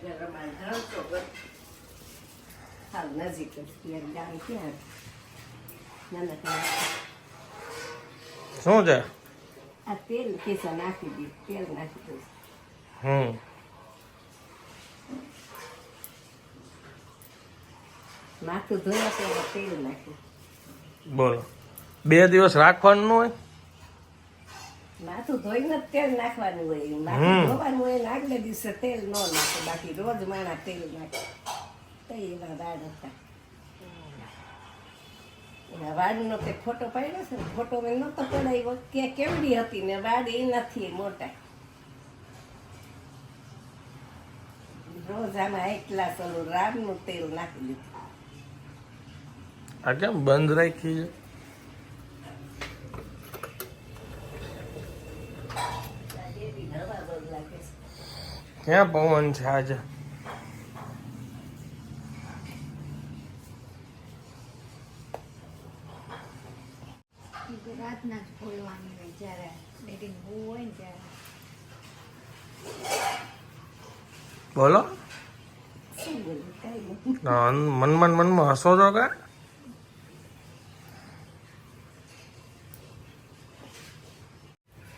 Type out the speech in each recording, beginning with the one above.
આગળ અમારે ગયો. હાવ નજીક ગામ ક્યાં નાનકડા શું છે? આ તેલ ખિસ્સા નાખી દી તેલ નાખી દઉં હમ. માથું ધોયા તો તેલ નાખ્યું બોલો. બે દિવસ રાખવાનું હોય? માથું ધોઈને તેલ નાખવાનું હોય. માથું ધોવાનું હોય આગલે દિવસે તેલ ન નાખે. બાકી રોજ માણા તેલ નાખે. તો એના વાળ હતા. એના વાળનો તે ફોટો પાડ્યો છે ને ફોટો મેં નહોતો પડાવ્યો. કે કેવડી હતી ને વાળ એ નથી મોટા. રોજ આમાં એકલા સલું રામનું તેલ નાખી દીધું. આ કેમ બંધ રાખી છે એવી હવા બહુ લાગે છે ક્યાં પવન છે આજે? રાતના જ ખોલવાની હોય જ્યારે બેટીને બહુ હોય ને ત્યારે. બોલો. મન બોલું? કાંઈ નહીં ના, મનમાં હસો છો કે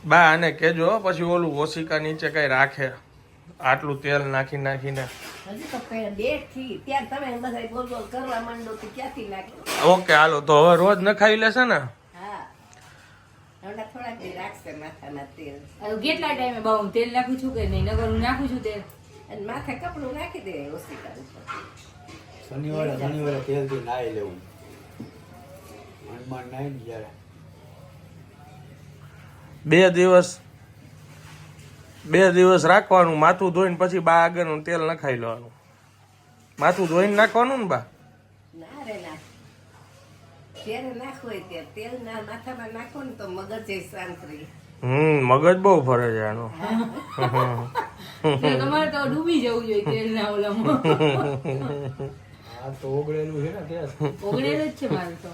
બા આને કેજો પછી ઓલું ઓશિકા નીચે કઈ રાખે. આટલું તેલ નાખી નાખીને. હજી તો પે- ડેટથી ત્યાં તમે બધા બોલ બોલ કરવા માંડો તો ક્યાંથી નાખો? ઓકે હાલો તો હવે રોજ લેશે ને? હા. હમણાં થોડાક દી રાખશે માથામાં તેલ. કેટલા ટાઈમે બહુ તેલ નાખું છું કે નહીં? નગર હું નાખું છું તેલ? અને માથે કપડું નાખી દે ઉપર. શનિવારે શનિવારે તેલથી નાહી લેવું. હનુમાન નાહી ને બે દિવસ બે દિવસ રાખવાનું માથું ધોઈને પછી બા આગળનું તેલ નખાઈ લેવાનું. માથું ધોઈને નાખવાનું ને બા? ના રે ના. જ્યારે નાખવું હોય ત્યારે તેલ ના માથામાં નાખો ને તો મગજ એ શાંત રહે. હમ મગજ બહુ ફરે છે આનું. તમારે તો ડૂબી જવું જોઈએ તેલના ઓલામાં. આ તો ઓગળેલું છે ને તેલ ઓગળેલું જ છે મારું તો.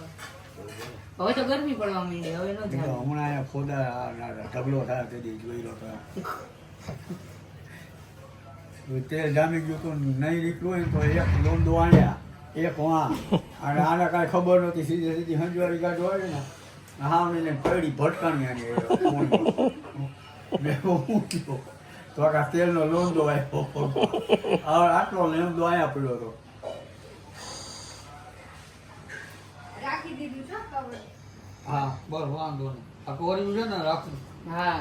હવે તો ગરમી પડવા માંડી હવે નો હમણાં ખોદા ઢગલો થાય તેથી જોઈ લો તો જામી ગયું તો નહીં નીકળ્યું તો એક લોંદો આણ્યા એક વાં. અને આને કાંઈ ખબર નહોતી સીધી સીધી હંજવારી ગાઢ હોય ને હા એને પડી ભટકાણી આની મેં હું તો આ તેલનો લોંદો આવ્યો આટલો લોંદો અહીંયા પડ્યો હતો હા બસ વાંધો નહીં. આ કોર્યું છે ને રાખું. હા.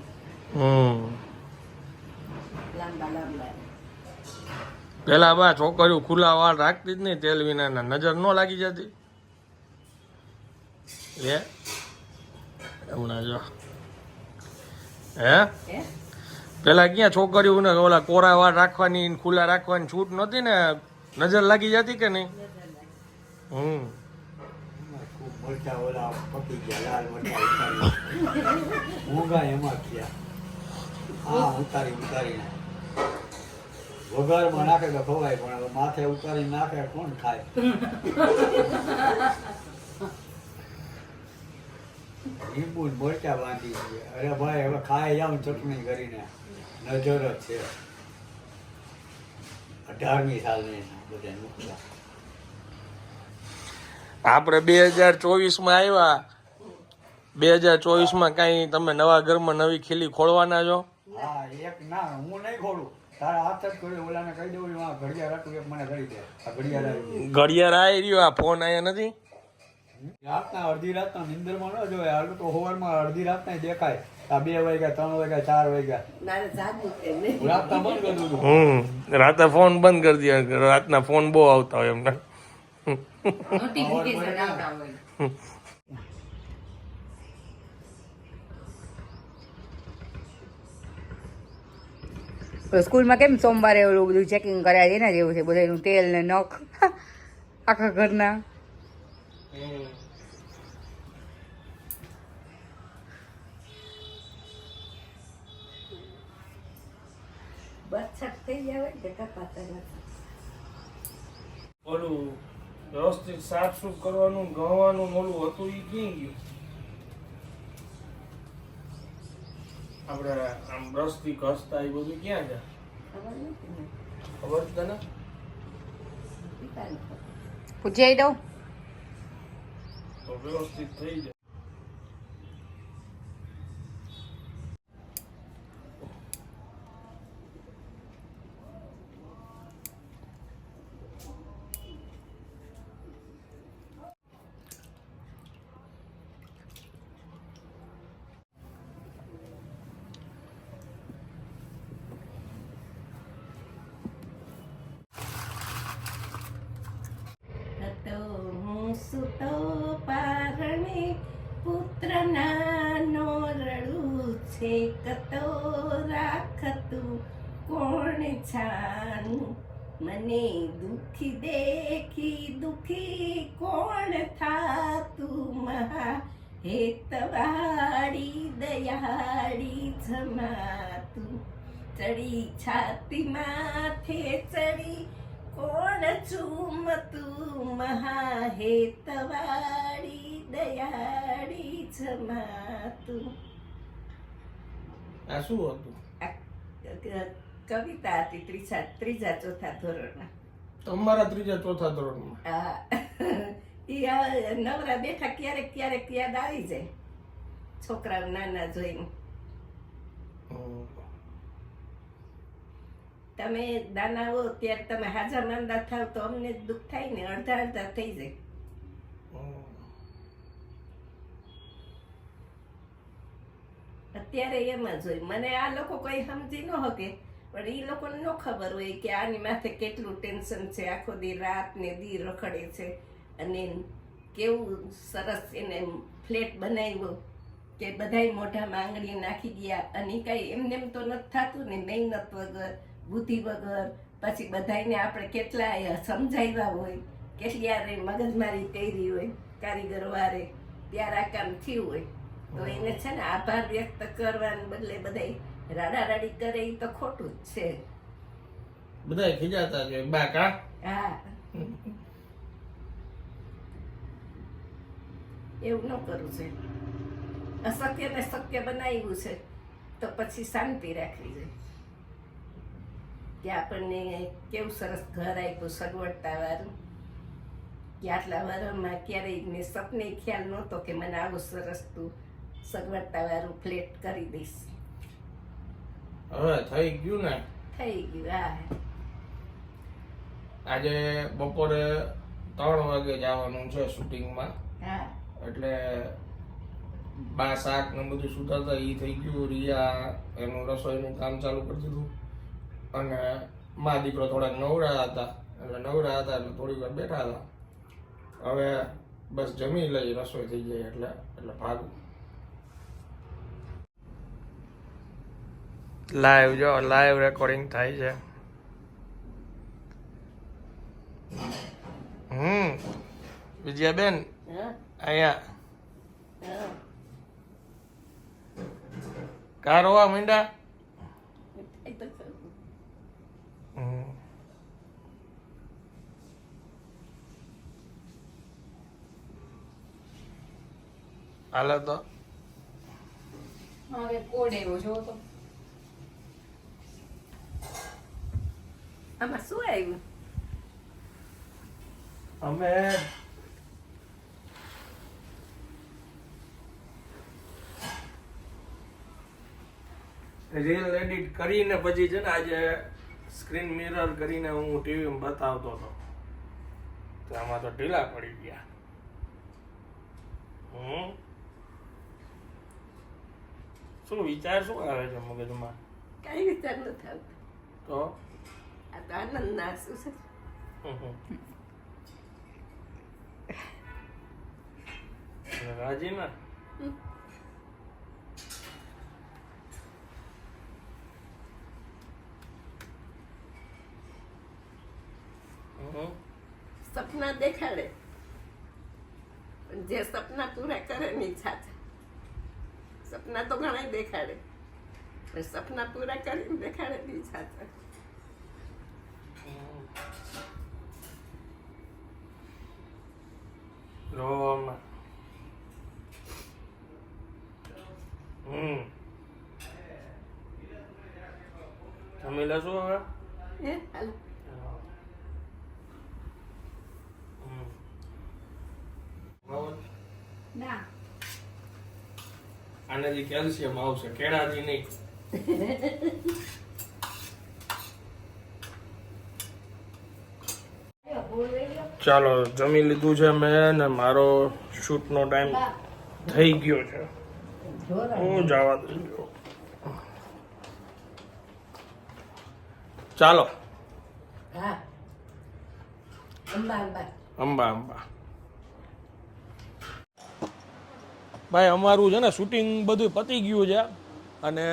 પેલા બા છોકરીઓ ખુલ્લા વાળ રાખતી જ નહીં તેલ વિનાના. નજર ન લાગી જતી. લે હમણાં જો. હે? પેલા ક્યાં છોકરીઓને ઓલા કોરા વાળ રાખવાની ખુલ્લા રાખવાની છૂટ નહોતી ને? નજર લાગી જતી કે નહીં? હમ. ઓલા પકી ગયા લાલ એમાં થયા હા, ઉતારી ઉતારીને વઘારમાં નાખે તો ખવાય, પણ માથે ઉતારી નાખે કોણ ખાય? લીંબુ મરચા બાંધી છે. અરે ભાઈ, હવે ખાય જાઉં ચટણી કરીને. નજર જ છે. અઢારમી સાલની બધા નુકસાન આપણે બે હજાર ચોવીસમાં આવ્યા. બે હજાર ચોવીસમાં કાંઈ તમે નવા ઘરમાં નવી ખીલી ખોલવાના છો? હા એક ના હું નહીં ખોડું. તારા હાથ જ કર્યો ઓલાને કહી દઉં આ ઘડિયાળ હતું એક મને કરી દે. આ ઘડિયાળ આવી ઘડિયાળ આવી રહ્યો આ ફોન આયા નથી? રાતના અડધી રાતના નિંદરમાં ન જોવે હાલ તો હોવારમાં અડધી રાતના દેખાય. આ બે વાગ્યા ત્રણ વાગ્યા ચાર વાગ્યા. રાતના બંધ કરી દીધું. હમ રાતે ફોન બંધ કરી દે રાતના ફોન બહુ આવતા હોય એમને નોટિફિકેશન આવતા હોય ઓલું સ્કૂલમાં કેમ સોમવારે એવું બધું ચેકિંગ કરાય એના જેવું છે બધાનું તેલ ને નખ આખા ઘરના હમ. બરછટ થઈ જાય કે કપાતા નથી ઓલું વ્યવસ્થિત સાફ સૂફ કરવાનું ગણવાનું ઓલું હતું એ ક્યાં ગયું આપણે આમ બ્રશથી ઘસતા એ બધું ક્યાં છે ખબર છે તને. પૂછી દઉં. તો વ્યવસ્થિત થઈ જાય હતો હું સુતો પારણે પુત્ર નાનો રડું છે કતો રાખતું કોણ છાનું મને દુખી દેખી દુખી કોણ થાતું? મહા હેતવાડી દયાળી જમાતું. ચડી છાતી માથે ચડી કોણ ચૂમતું? મહાહેતવાડી દયાળી જમાતું. આ શું હતું? કવિતા હતી ત્રીજા ત્રીજા ચોથા ધોરણમાં. તમારા ત્રીજા ચોથા ધોરણમાં? હા એ નવરા બેઠા ક્યારેક ક્યારેક યાદ આવી જાય. છોકરાઓ નાના જોઈને. તમે દાનાઓ ત્યારે તમે હાજર માંદા થાવ તો અમને દુઃખ થાય ને અડધા અડધા થઈ જાય હમ. અત્યારે એમ જ હોય. મને આ લોકો કંઈ સમજી ન શકે, પણ એ લોકોને ન ખબર હોય કે આની માથે કેટલું ટેન્શન છે. આખો દી રાત ને દી રખડે છે. અને કેવું સરસ એને ફ્લેટ બનાવ્યો કે બધાય મોઢામાં આંગળી નાખી ગયા અને કાંઈ એમને એમ તો નથી થતું ને મહેનત વગર, બુદ્ધિ વગર. પછી બધાયને આપણે કેટલાય સમજાવ્યા હોય, કેટલી યારે મગજમારી કરી હોય કારીગરો વારે. ત્યારે આ કામ થયું હોય. તો એને છે ને આભાર વ્યક્ત કરવાને બદલે બધા રાડા રાડી કરે એ તો ખોટું જ છે. બધા ખીજાતા છે બાકા હા. એવું ન કરવું છે. અશક્યને સત્ય બનાવ્યું છે તો પછી શાંતિ રાખવી જોઈએ કે આપણને કેવું સરસ ઘર આપ્યું સગવડતા વાળું. કે આટલા વારમાં ક્યારેય મેં સપને ખ્યાલ નહોતો કે મને આવું સરસ તું સગવડતા વાળું ફ્લેટ કરી દઈશ. હવે થઈ ગયું ને? થઈ ગયું હા આજે બપોરે ત્રણ વાગે જવાનું છે શૂટિંગમાં. હા. એટલે બા શાક ને બધું સુધારતા એ થઈ ગયું રિયા એનું રસોઈનું કામ ચાલુ કરી દીધું. અને મા દીકરો થોડાક નવરા હતા એટલે નવરા હતા એટલે થોડી વાર બેઠા હતા. હવે બસ જમી લઈ રસોઈ થઈ જાય એટલે એટલે ભાગું. લાઈવ જો લાઈવ રેકોર્ડિંગ થાય છે. હમ વિજયાબેન બેન અહીંયા. કાર હોવા મીંડા. હાલો તો. હવે કોડ એવો જોવો તો. આમાં શું આવ્યું અમે રીલ એડિટ કરીને પછી છે ને આજે સ્ક્રીન મિરર કરીને હું ટીવીમાં બતાવતો હતો. તો આમાં તો ઢીલા પડી ગયા. હમ. શું વિચાર શું આવે છે મગજમાં? કઈ વિચાર નથી આવતો. તો? આ તો આનંદના આંસુ છે રાજીમાં સપના દેખાડે જે સપના પૂરા કરે ને ઈચ્છા છે સપના તો ઘણા દેખાડે સપના પૂરા કરીને દેખાડે ઈચ્છા છે જમી લેશું હવે? હે? હાલો. ના. આને જે કેલ્શિયમ આવશે કેળાથી નહીં. ચાલો જમી લીધું છે મેં ને મારો શૂટનો ટાઈમ થઈ ગયો છે. હું જવા દઉં ચાલો. હા. અંબા અંબા. અંબા અંબા. ભાઈ અમારું છે ને શૂટિંગ બધું પતી ગયું છે. અને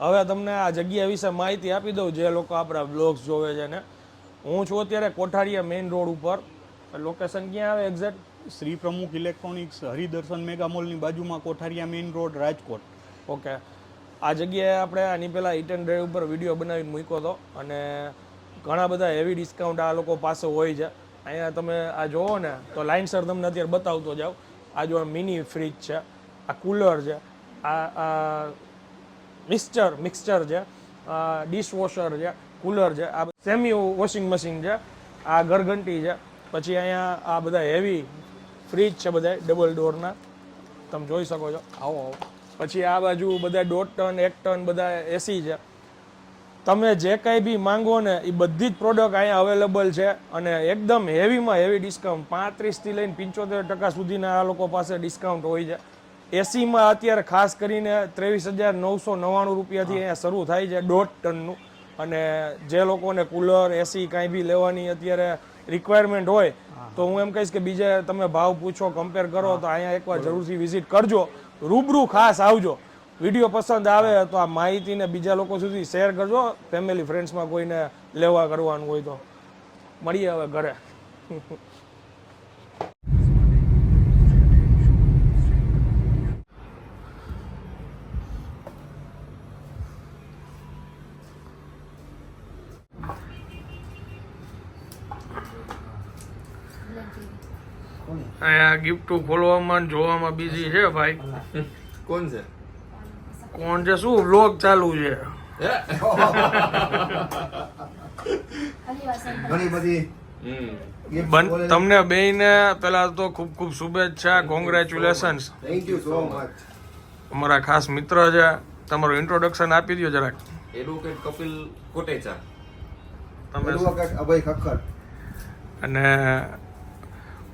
હવે તમને આ જગ્યા વિશે માહિતી આપી દઉં જે લોકો આપણા બ્લોગ્સ જોવે છે ને. હું છું અત્યારે કોઠારીયા મેઇન રોડ ઉપર. લોકેશન ક્યાં આવે exact Shri Pramukh electronics Haridarshan mega મોલની બાજુમાં Kothariya main road Rajkot. Okay આ જગ્યાએ આપણે આની પહેલાં ઇટ એન્ડ ડ્રાઈવ ઉપર વીડિયો બનાવીને મૂક્યો હતો અને ઘણા બધા હેવી ડિસ્કાઉન્ટ આ લોકો પાસે હોય છે. અહીંયા તમે આ જોવો ને, તો લાઇનસર તમને અત્યારે બતાવતો જાઓ આ જો મિની ફ્રીજ છે, આ કુલર છે, આ મિક્સચર મિક્સચર છે ડિશવોશર છે કુલર છે, આ સેમી વોશિંગ મશીન છે, આ ઘરઘંટી છે, પછી અહીંયા આ બધા હેવી ફ્રીજ છે બધા ડબલ ડોરના તમે જોઈ શકો છો. આવો આવો. પછી આ બાજુ બધા દોઢ ટન એક ટન બધા એસી છે. તમે જે કાંઈ બી માંગો ને એ બધી જ પ્રોડક્ટ અહીંયા અવેલેબલ છે અને એકદમ હેવીમાં હેવી ડિસ્કાઉન્ટ પાંત્રીસથી લઈને પંચોતેર ટકા સુધીના આ લોકો પાસે ડિસ્કાઉન્ટ હોય છે. એસીમાં અત્યારે ખાસ કરીને ત્રેવીસ હજાર નવસો નવ્વાણું રૂપિયાથી અહીંયા શરૂ થાય છે દોઢ ટનનું. અને જે લોકોને કુલર એસી કાંઈ બી લેવાની અત્યારે રિક્વાયરમેન્ટ હોય તો હું એમ કહીશ કે બીજે તમે ભાવ પૂછો કમ્પેર કરો તો અહીંયા એકવાર જરૂરથી વિઝિટ કરજો. રૂબરૂ ખાસ આવજો. વીડિયો પસંદ આવે તો આ માહિતીને બીજા લોકો સુધી શેર કરજો. ફેમિલી ફ્રેન્ડ્સમાં કોઈને લેવા કરવાનું હોય તો. મળીએ હવે ઘરે. અહીંયા ગિફ્ટ ખોલવામાં જોવામાં બીજી છે ભાઈ. કોણ છે? કોણ છે? શું વ્લોગ ચાલુ છે? ઘણી બધી બન તમને બેયને પહેલા તો ખૂબ ખૂબ શુભેચ્છા congratulation thank you so much અમારા ખાસ મિત્ર છે. તમારું ઇન્ટ્રોડક્શન આપી દો જરાક. એડવોકેટ કપિલ કોટેચા. તમે એડવોકેટ અભય ખક્કર. અને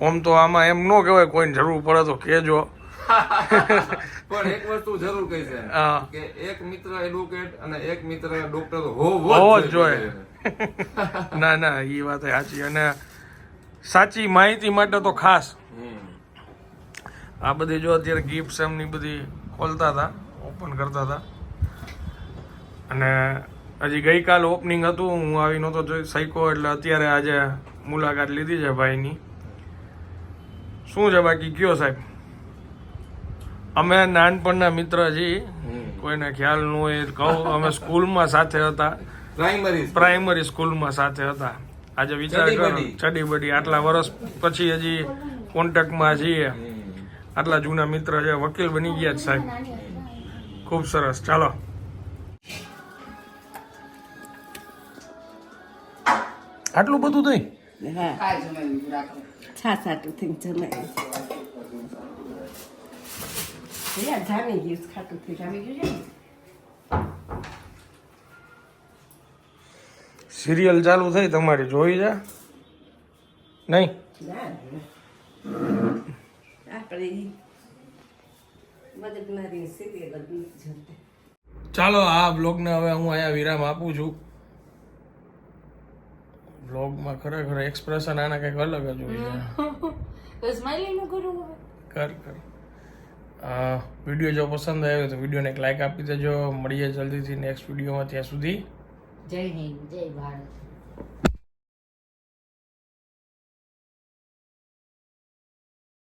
ઓમ તો આમાં એમ ન કહેવાય કોઈને જરૂર પડે તો કહેજો. પણ એક વસ્તુ જરૂર કહી છે. કે એક મિત્ર એડવોકેટ અને એક મિત્ર ડોક્ટર હોવો જ જોઈએ. ના ના એ વાત સાચી. અને સાચી માહિતી માટે તો ખાસ. આ બધી જો અત્યારે ગિફ્ટ એમની બધી ખોલતા હતા ઓપન કરતા હતા. અને હજી ગઈકાલ ઓપનિંગ હતું હું આવી નહોતો જોઈ શક્યો એટલે અત્યારે આજે મુલાકાત લીધી છે ભાઈની. શું છે બાકી? કયો સાહેબ? અમે નાનપણના મિત્ર છીએ. કોઈને ખ્યાલ ન હોય કહું. અમે સ્કૂલમાં સાથે હતા. પ્રાઇમરી પ્રાઇમરી સ્કૂલમાં સાથે હતા. આજે વિચાર કરો. છડી બડી ચડી બડી આટલા વર્ષ પછી હજી કોન્ટેક્ટમાં છીએ. આટલા જૂના મિત્ર છે. વકીલ બની ગયા છે સાહેબ. ખૂબ સરસ. ચાલો. આટલું બધું નહીં. હા. છાસ આટું થઈને જમાય જામી ગયું ખાટું થઈ જામી ગયું સિરિયલ ચાલુ થઈ તમારી જોઈ જા નહીં ચાલો આ બ્લોગને હવે હું અહીંયા વિરામ આપું છું. બ્લોગમાં ખરેખર એક્સપ્રેશન આના કંઈક અલગ જ હોય સ્માઇલિંગ કરું કર વીડિયો જો પસંદ આવ્યો તો વિડીયોને એક લાઈક આપી દેજો. મળીએ જલ્દીથી નેક્સ્ટ વિડીયોમાં ત્યાં સુધી. જય હિન્દ જય ભારત.